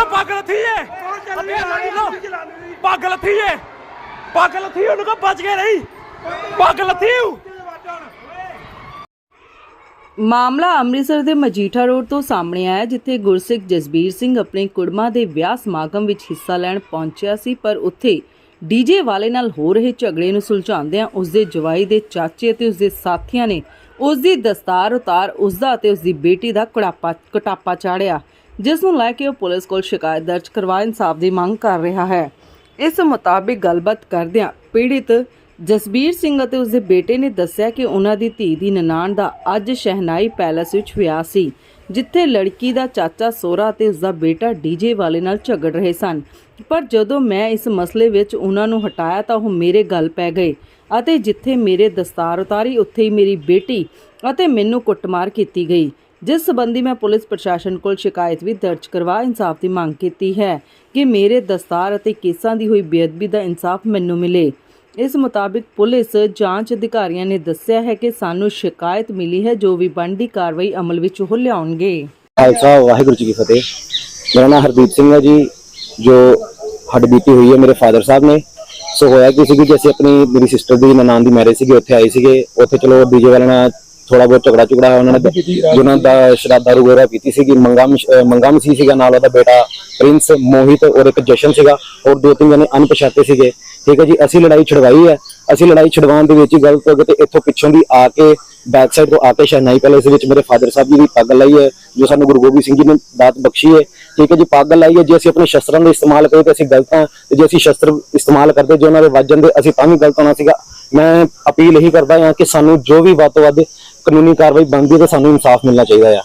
ਉਹਨੂੰ ਪੱਗ ਲੱਥੀ ਏ ਲੋ ਪੱਗ ਲੱਥੀ ਏ ਪੱਗ ਲੱਥੀ ਉਹਨੂੰ ਕੋ ਬਚ ਕੇ ਰਹੀ ਪੱਗ ਲੱਥੀ ਮਾਮਲਾ ਅੰਮ੍ਰਿਤਸਰ ਦੇ ਮਜੀਠਾ ਰੋਡ ਤੋਂ ਸਾਹਮਣੇ ਆਇਆ ਜਿੱਥੇ ਗੁਰਸਿੱਖ ਜਸਬੀਰ ਸਿੰਘ ਆਪਣੇ ਕੁੜਮਾ ਦੇ ਵਿਆਹ ਸਮਾਗਮ ਵਿੱਚ ਹਿੱਸਾ ਲੈਣ ਪਹੁੰਚਿਆ ਸੀ ਪਰ ਉੱਥੇ ਡੀਜੇ ਵਾਲੇ ਨਾਲ ਹੋ ਰਹੇ ਝਗੜੇ ਨੂੰ ਸੁਲਝਾਉਂਦਿਆਂ ਉਸ ਦੇ ਜਵਾਈ ਦੇ ਚਾਚੇ ਅਤੇ ਉਸ ਦੇ ਸਾਥੀਆਂ ਨੇ ਉਸ ਦੀ ਦਸਤਾਰ ਉਤਾਰ ਉਸ ਦਾ ਅਤੇ ਉਸ ਦੀ ਬੇਟੀ ਦਾ ਕੜਾਪਾ ਕਟਾਪਾ ਚਾੜਿਆ। ਜਿਸ ਨੂੰ ਲੈ ਕੇ ਉਹ ਪੁਲਿਸ ਕੋਲ ਸ਼ਿਕਾਇਤ ਦਰਜ ਕਰਵਾ ਇਨਸਾਫ ਦੀ ਮੰਗ ਕਰ ਰਿਹਾ ਹੈ। ਇਸ ਮੁਤਾਬਿਕ ਗੱਲਬਾਤ ਕਰਦਿਆਂ ਪੀੜਿਤ ਜਸਬੀਰ ਸਿੰਘ ਅਤੇ ਉਸਦੇ ਬੇਟੇ ਨੇ ਦੱਸਿਆ ਕਿ ਉਹਨਾਂ ਦੀ ਧੀ ਦੀ ਨਨਾਣ ਦਾ ਅੱਜ ਸ਼ਹਿਨਾਈ ਪੈਲੇਸ ਵਿੱਚ ਵਿਆਹ ਸੀ, ਜਿੱਥੇ ਲੜਕੀ ਦਾ ਚਾਚਾ ਸੋਹਰਾ ਅਤੇ ਉਸਦਾ ਬੇਟਾ ਡੀਜੇ ਵਾਲੇ ਨਾਲ ਝਗੜ ਰਹੇ ਸਨ। ਪਰ ਜਦੋਂ ਮੈਂ ਇਸ ਮਸਲੇ ਵਿੱਚ ਉਹਨਾਂ ਨੂੰ ਹਟਾਇਆ ਤਾਂ ਉਹ ਮੇਰੇ ਗੱਲ ਪੈ ਗਏ ਅਤੇ ਜਿੱਥੇ ਮੇਰੇ ਦਸਤਾਰ ਉਤਾਰੀ ਉੱਥੇ ਹੀ ਮੇਰੀ ਬੇਟੀ ਅਤੇ ਮੈਨੂੰ ਕੁੱਟਮਾਰ ਕੀਤੀ ਗਈ। ਜਿਸ ਸੰਬੰਧੀ ਮੈਂ ਪੁਲਿਸ ਪ੍ਰਸ਼ਾਸਨ ਕੋਲ ਸ਼ਿਕਾਇਤ ਵੀ ਦਰਜ ਕਰਵਾ ਇਨਸਾਫ ਦੀ ਮੰਗ ਕੀਤੀ ਹੈ ਕਿ ਮੇਰੇ ਦਸਤਾਰ ਅਤੇ ਕੇਸਾਂ ਦੀ ਹੋਈ ਬੇਅਦਬੀ ਦਾ ਇਨਸਾਫ ਮੈਨੂੰ ਮਿਲੇ। ਇਸ ਮੁਤਾਬਿਕ ਪੁਲਿਸ ਜਾਂਚ ਅਧਿਕਾਰੀਆਂ ਨੇ ਦੱਸਿਆ ਹੈ ਕਿ ਸਾਨੂੰ ਸ਼ਿਕਾਇਤ ਮਿਲੀ ਹੈ ਜੋ ਵੀ ਬਣਦੀ ਕਾਰਵਾਈ ਅਮਲ ਵਿੱਚ ਉਹ ਲਿਆਉਣਗੇ। ਖਾਲਸਾ, ਵਾਹਿਗੁਰੂ ਜੀ ਕੀ ਫਤਿਹ। ਮੇਰਾ ਨਾਮ ਹਰਦੀਪ ਸਿੰਘ ਹੈ ਜੀ, ਜੋ ਹੱਡ ਬੀਤੀ ਹੋਈ ਹੈ, ਮੇਰੇ ਫਾਦਰ ਸਾਹਿਬ ਨੇ। ਸੋ ਹੋਇਆ ਕੀ ਸੀ ਕਿ ਅਸੀਂ ਆਪਣੀ, ਮੇਰੀ ਸਿਸਟਰ ਦੀ ਨਨਾਣ ਦੀ ਮੈਰਿਜ ਸੀਗੀ, ਉੱਥੇ ਆਏ ਸੀਗੇ। ਉੱਥੇ ਚਲੋ ਡੀਜੇ ਵਾਲਿਆਂ ਨਾਲ ਥੋੜਾ ਬਹੁਤ ਝਗੜਾ ਝੁਗੜਾ ਹੋਇਆ ਉਹਨਾਂ ਨੇ ਜਿਹਨਾਂ ਦਾ ਦਾਰੂ ਵਗੈਰਾ ਪੀਤੀ ਸੀਗੀ ਮੰਗਮ ਮੰਗਮ ਸੀ ਸੀਗਾ ਨਾਲ ਉਹਦਾ ਬੇਟਾ ਪ੍ਰਿੰਸ ਮੋਹਿਤ ਔਰ ਇੱਕ ਜਸ਼ਨ ਸੀਗਾ ਔਰ ਦੋ ਤਿੰਨ ਜਣੇ ਅਣਪਛਾਤੇ ਸੀਗੇ। ਠੀਕ ਹੈ ਜੀ ਅਸੀਂ ਲੜਾਈ ਛਡਵਾਈ ਹੈ। ਅਸੀਂ ਲੜਾਈ ਛਡਵਾਉਣ ਦੇ ਵਿੱਚ ਹੀ ਗਲਤ ਹੋ ਗਏ ਤੇ ਇੱਥੋਂ ਪਿੱਛੋਂ ਦੀ ਆ ਕੇ ਬੈਕ ਸਾਈਡ ਤੋਂ ਆ ਕੇ ਸ਼ਹਿਨਾਈ ਪੈਲੇਸ ਦੇ ਵਿੱਚ ਮੇਰੇ ਫਾਦਰ ਸਾਹਿਬ ਜੀ ਦੀ ਪੱਗ ਲਾਈ ਹੈ ਜੋ ਸਾਨੂੰ ਗੁਰੂ ਗੋਬਿੰਦ ਸਿੰਘ ਜੀ ਨੇ ਦਾਤ ਬਖਸ਼ੀ ਹੈ। ਠੀਕ ਹੈ ਜੀ ਪੱਗ ਲਾਈ ਹੈ ਜੇ ਅਸੀਂ ਆਪਣੇ ਸ਼ਸਤਰਾਂ ਦਾ ਇਸਤੇਮਾਲ ਕਰੀਏ ਤਾਂ ਅਸੀਂ ਗਲਤ ਹਾਂ ਤੇ ਜੇ ਅਸੀਂ ਸ਼ਸਤਰ ਇਸਤੇਮਾਲ ਕਰਦੇ ਜੇ ਉਹਨਾਂ ਦੇ ਵੱਜ ਜਾਂਦੇ ਅਸੀਂ ਤਾਂ ਵੀ ਗਲਤ ਹੋਣਾ ਸੀਗਾ। ਮੈਂ ਅਪੀਲ ਇਹੀ ਕਰਦਾ ਹਾਂ ਕਿ ਸਾਨੂੰ ਜੋ ਵੀ ਵੱਧ ਤੋਂ ਵੱਧ ਕਾਨੂੰਨੀ ਕਾਰਵਾਈ ਬਣਦੀ ਹੈ ਤਾਂ ਸਾਨੂੰ ਇਨਸਾਫ ਮਿਲਣਾ ਚਾਹੀਦਾ ਆ।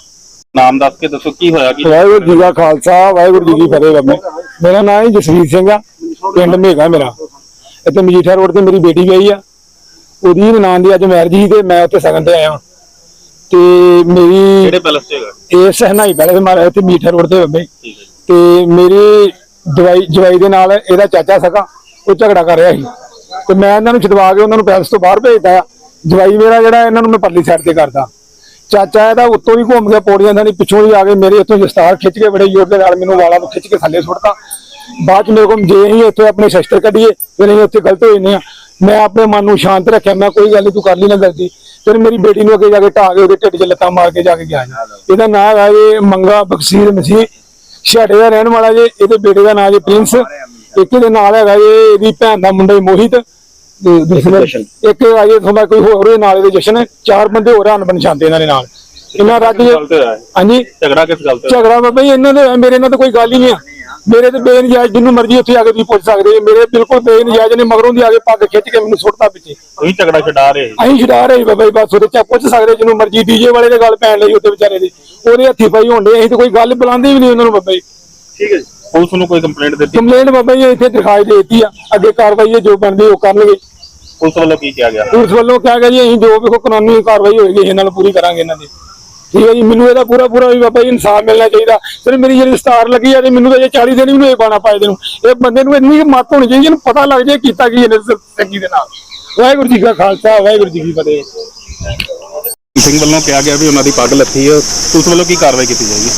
ਨਾਮ ਦੱਸ ਕੇ ਦੱਸੋ ਕੀ ਹੋਇਆ ਕੀ ਵਾਹਿਗੁਰੂ ਜੀ ਕਾ ਖਾਲਸਾ ਵਾਹਿਗੁਰੂ ਜੀ ਕੀ ਫਤਿਹ ਮੇਰਾ ਨਾਮ ਹੈ ਜਸਵੀਰ ਸਿੰਘ ਆ ਪਿੰਡ ਮੇਗਾ ਮੇਰਾ। ਇੱਥੇ ਮਜੀਠਾ ਰੋਡ ਤੇ ਮੇਰੀ ਬੇਟੀ ਗਈ ਆ। ਉਹਦੀ ਨਨਾਣ ਦੀ ਅੱਜ ਮੈਰਿਜ ਸੀ ਤੇ ਮੈਂ ਉੱਥੇ ਸਗਨ ਤੇ ਆਇਆ ਤੇ ਮੇਰੀ ਕਿਹੜੇ ਪੈਲਸ ਚ ਹੈਗਾ? ਇਹ ਸਹਨਾਈ ਪਹਿਲੇ ਮਾਰੇ ਤੇ ਮੀਠਾ ਰੋਡ ਤੇ ਬਾਬੇ। ਤੇ ਮੇਰੀ ਦਵਾਈ ਜਵਾਈ ਦੇ ਨਾਲ ਇਹਦਾ ਚਾਚਾ ਸਗਾ ਉਹ ਝਗੜਾ ਕਰ ਰਿਹਾ ਸੀ। ਤੇ ਮੈਂ ਇਹਨਾਂ ਨੂੰ ਛਡਵਾ ਕੇ ਉਹਨਾਂ ਨੂੰ ਪੈਲਸ ਤੋਂ ਬਾਹਰ ਭੇਜਦਾ ਆ। ਜਵਾਈ ਮੇਰਾ ਜਿਹੜਾ ਇਹਨਾਂ ਨੂੰ ਮੈਂ ਪਰਲੀ ਸਾਈਡ ਤੇ ਕਰਦਾ। ਚਾਚਾ ਇਹਦਾ ਉੱਤੋਂ ਹੀ ਘੁੰਮ ਗਿਆ ਪੌੜੀਆਂ ਦਾ ਨਹੀਂ ਪਿੱਛੋਂ ਹੀ ਆ ਕੇ ਮੇਰੇ ਇੱਥੋਂ ਦਸਤਾਰ ਖਿੱਚ ਕੇ ਬੜੇ ਜ਼ੋਰ ਦੇ ਨਾਲ ਮੈਨੂੰ ਵਾਲਾਂ ਨੂੰ ਖਿੱਚ ਕੇ ਥੱਲੇ ਸੁੱਟਤਾ। ਬਾਅਦ ਚ ਮੇਰੇ ਕੋਲ ਜੇ ਅਸੀਂ ਇੱਥੇ ਆਪਣੇ ਸ਼ਸਤਰ ਕੱਢੀਏ ਫਿਰ ਅਸੀਂ ਉੱਥੇ ਗਲਤ ਹੋ ਜਾਂਦੇ ਆ। ਮੈਂ ਆਪਣੇ ਮਨ ਨੂੰ ਸ਼ਾਂਤ ਰੱਖਿਆ ਮੈਂ ਕੋਈ ਗੱਲ ਨਹੀਂ ਤੂੰ ਕਰ ਲਈ ਨਾ ਗਲਤੀ। ਫਿਰ ਮੇਰੀ ਬੇਟੀ ਨੂੰ ਅੱਗੇ ਜਾ ਕੇ ਢਾਹ ਕੇ ਉਹਦੇ ਢਿੱਡ 'ਚ ਲੱਤਾਂ ਮਾਰ ਕੇ ਜਾ ਕੇ ਗਿਆ ਜੀ। ਇਹਦਾ ਨਾਮ ਹੈ ਇਹ ਮੰਗਾ ਬਖਸ਼ੀਰ ਮਸੀਹ। ਛਾੜੇ ਦਾ ਰਹਿਣ ਵਾਲਾ ਜੇ ਇਹਦੇ ਬੇਟੇ ਦਾ ਨਾਮ ਜੇ ਪ੍ਰਿੰਸ। ਇੱਕ ਇਹਦੇ ਨਾਲ ਹੈਗਾ ਜੇ ਇਹਦੀ ਭੈਣ ਦਾ ਮੁੰਡਾ ਜੀ ਮੋਹਿਤ। ਇੱਕ ਹੈਗਾ ਜੇ ਤੁਹਾਡਾ ਕੋਈ ਹੋਰ ਇਹਦੇ ਨਾਲ ਇਹਦੇ ਜਸ਼ਨ। ਚਾਰ ਬੰਦੇ ਹੋਰ ਹਨ ਬਨਸ਼ਾਂਤੇ ਇਹਨਾਂ ਦੇ ਨਾਲ। ਇਹਨਾਂ ਰੱਜ? ਹਾਂਜੀ। ਝਗੜਾ ਕਿਸ ਗੱਲ ਤੇ? ਝਗੜਾ ਬਾਬਾ ਜੀ ਇਹਨਾਂ ਦੇ ਮੇਰੇ ਨਾਲ ਤਾਂ ਕੋਈ ਗੱਲ ਹੀ ਨਹੀਂ ਆ। ਮੇਰੇ ਤੇ ਬੇਨਜਾਇਜ਼ ਜਿੰਨੂੰ ਮਰਜ਼ੀ ਉੱਥੇ ਆ ਕੇ ਤੁਸੀਂ ਪੁੱਛ ਸਕਦੇ ਜੀ। ਮੇਰੇ ਬਿਲਕੁਲ ਬੇਨਜਾਇਜ਼ ਨੇ ਮਗਰੋਂ ਦੀ ਆ ਕੇ ਪੱਗ ਖਿੱਚ ਕੇ ਮੈਨੂੰ ਸੁੱਟਤਾ ਪਿੱਛੇ। ਤੁਸੀਂ ਝਗੜਾ ਛਡਾ ਰਹੇ। ਅਸੀਂ ਛਡਾ ਰਹੇ ਬਾਬਾ ਜੀ ਬਸ ਉਹਦੇ ਚ ਪੁੱਛ ਸਕਦੇ ਜਿਹਨੂੰ ਮਰਜ਼ੀ ਡੀਜੇ ਵਾਲੇ ਦੇ ਗੱਲ ਪੈਣ ਲਈ ਉੱਤੇ ਵਿਚਾਰੇ ਦੀ। ਉਹਦੇ ਹੱਥੀ ਪਾਈ ਹੁੰਦੇ ਅਸੀਂ ਤਾਂ ਕੋਈ ਗੱਲ ਬੁਲਾਉਂਦੇ ਵੀ ਨਹੀਂ ਉਹਨਾਂ ਨੂੰ ਬਾਬਾ ਜੀ। ਠੀਕ ਹੈ ਜੀ। ਪੁਲਿਸ ਨੂੰ ਕੋਈ ਕੰਪਲੇਂਟ ਦਿੱਤੀ? ਕੰਪਲੇਂਟ ਬਾਬਾ ਜੀ ਇੱਥੇ ਦਿਖਾਈ ਦੇ ਦਿੱਤੀ ਆ। ਅੱਗੇ ਕਾਰਵਾਈ ਹੈ ਜੋ ਬਣਦੀ ਉਹ ਕਰਨਗੇ ਪੁਲਿਸ ਵੱਲੋਂ ਕੀ ਕਿਹਾ ਗਿਆ? ਪੁਲਿਸ ਵੱਲੋਂ ਕਿਹਾ ਗਿਆ ਜੀ ਅਸੀਂ ਜੋ ਵੀ ਕੋਈ ਕਾਨੂੰਨੀ ਕਾਰਵਾਈ ਹੋਏਗੀ ਇਹਨਾਂ ਨੂੰ ਪੂਰੀ ਕਰਾਂਗੇ ਇਹਨਾਂ ਦੀ। ਠੀਕ ਹੈ ਜੀ ਮੈਨੂੰ ਇਹਦਾ ਪੂਰਾ ਪੂਰਾ ਵੀ ਬਾਬਾ ਜੀ ਇਨਸਾਫ ਮਿਲਣਾ ਚਾਹੀਦਾ। ਸਿਰ ਮੇਰੀ ਜਿਹੜੀ ਸਟਾਰ ਲੱਗੀ ਆ ਤੇ ਮੈਨੂੰ ਤਾਂ ਜੇ 40 ਦਿਨ ਵੀ ਨੂੰ ਇਹ ਬਾਣਾ ਦੇ ਨੂੰ ਇਹ ਬੰਦੇ ਨੂੰ ਇੰਨੀ ਮੱਤ ਹੋਣੀ ਚਾਹੀਦੀ ਇਹਨੂੰ ਪਤਾ ਲੱਗ ਜੇ ਕੀਤਾ ਕੀ ਇਹਨੇ ਚੰਗੀ ਦੇ ਨਾਲ। ਵਾਹਿਗੁਰੂ ਜੀ ਕਾ ਖਾਲਸਾ ਵਾਹਿਗੁਰੂ ਜੀ ਕੀ ਫਤਿਹ। ਸਿੰਘ ਵੱਲੋਂ ਕਿਹਾ ਗਿਆ ਵੀ ਉਹਨਾਂ ਦੀ ਪੱਗ ਲੱਥੀ ਹੈ। ਉਸ ਵੱਲੋਂ ਕੀ ਕਾਰਵਾਈ ਕੀਤੀ ਜਾਏਗੀ?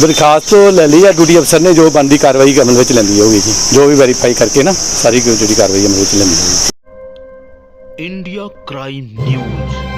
ਬਰਖਾਸਤ ਲੈ ਲਈ ਆ ਡਿਊਟੀ ਅਫਸਰ ਨੇ ਜੋ ਬੰਦੀ ਕਾਰਵਾਈ ਕਰਨ ਵਿੱਚ ਲੈਂਦੀ ਹੋਗੀ ਜੀ। ਜੋ ਵੀ ਵੈਰੀਫਾਈ ਕਰਕੇ ਨਾ ਸਾਰੀ ਜਿਹੜੀ ਕਾਰਵਾਈ ਅਮਲ ਲੈਂਦੀ ਹੋਗੀ ਇੰਡੀਆ ਕ੍ਰਾਈਮ ਨਿਊਜ਼।